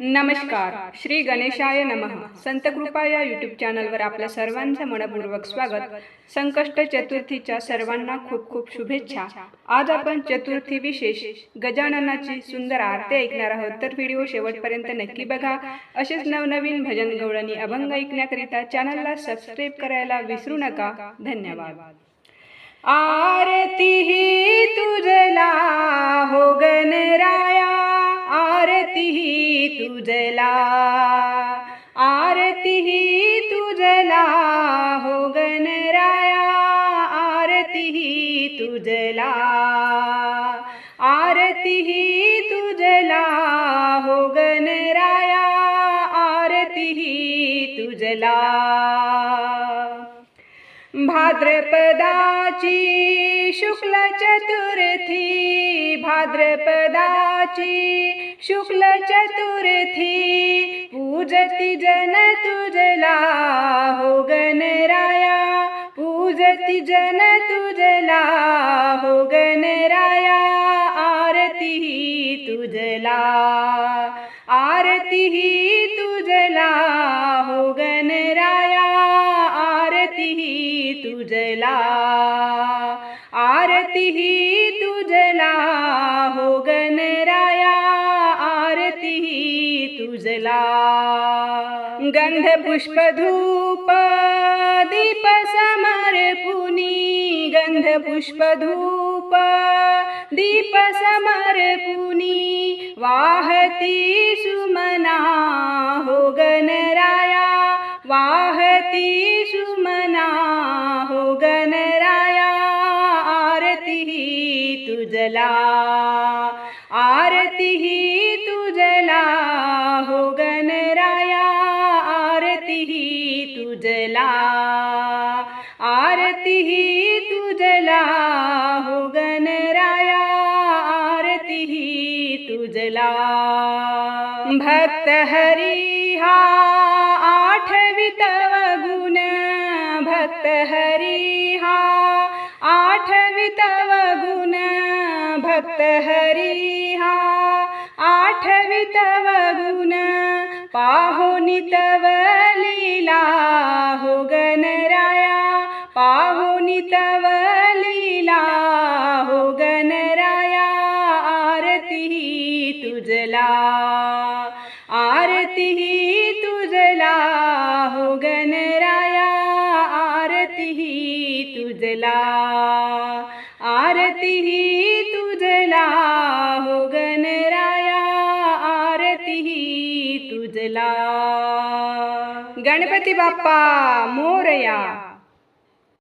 नमस्कार. श्री गणेशाय नमः. संत कृपा या यूट्यूब चॅनलवर आपल्या सर्वांचं मनपूर्वक स्वागत. संकष्ट चतुर्थीच्या सर्वांना खूप खूप शुभेच्छा. आज आपण चतुर्थी विशेष गजाननाची सुंदर आरती ऐकणार आहोत. तर व्हिडिओ शेवटपर्यंत नक्की बघा. असेच नवनवीन भजन गवळणी अभंग ऐकण्याकरिता चॅनलला सबस्क्राईब करायला विसरू नका. धन्यवाद. आरती ही तुझला हो गणराया. तुझला आरती ही तुझला हो गणराया, आरती ही तुझला आरती ही तुझला हो गणराया, आरती ही तुझला भाद्रपदाची शुक्ल चतुर्थी भाद्रपदाची शुक्ल चतुर्थी पूजती जन तुझला हो गणराया पूजती जन तुझला हो गणराया आरती ही तुझला आरती ही तुझला तुझला, आरती ही तुझला, हो गणराया, आरती ही तुझला. गंध, पुष्प, धूप, दीप समर्पुनी गंध, पुष्प, धूप, दीप समर्पुनी वाहती सुमना, हो गणराया वाहती तुझला। आरती ही तुझला हो गणराया। आरती ही तुझला। आरती ही तुझला हो गणराया। आरती ही तुझला। भक्त हरी हा आठवितव गुण। भक्त हरी भक्त हरी हा. आठवितव गुण पाहुनी तव लीला हो गणराया. पाहुनी तव लीला हो गणराया. आरती तुझला आरती ही तुझला हो गणराया. आरती ही तुझला आरती ही गणपती बाप्पा मोरया.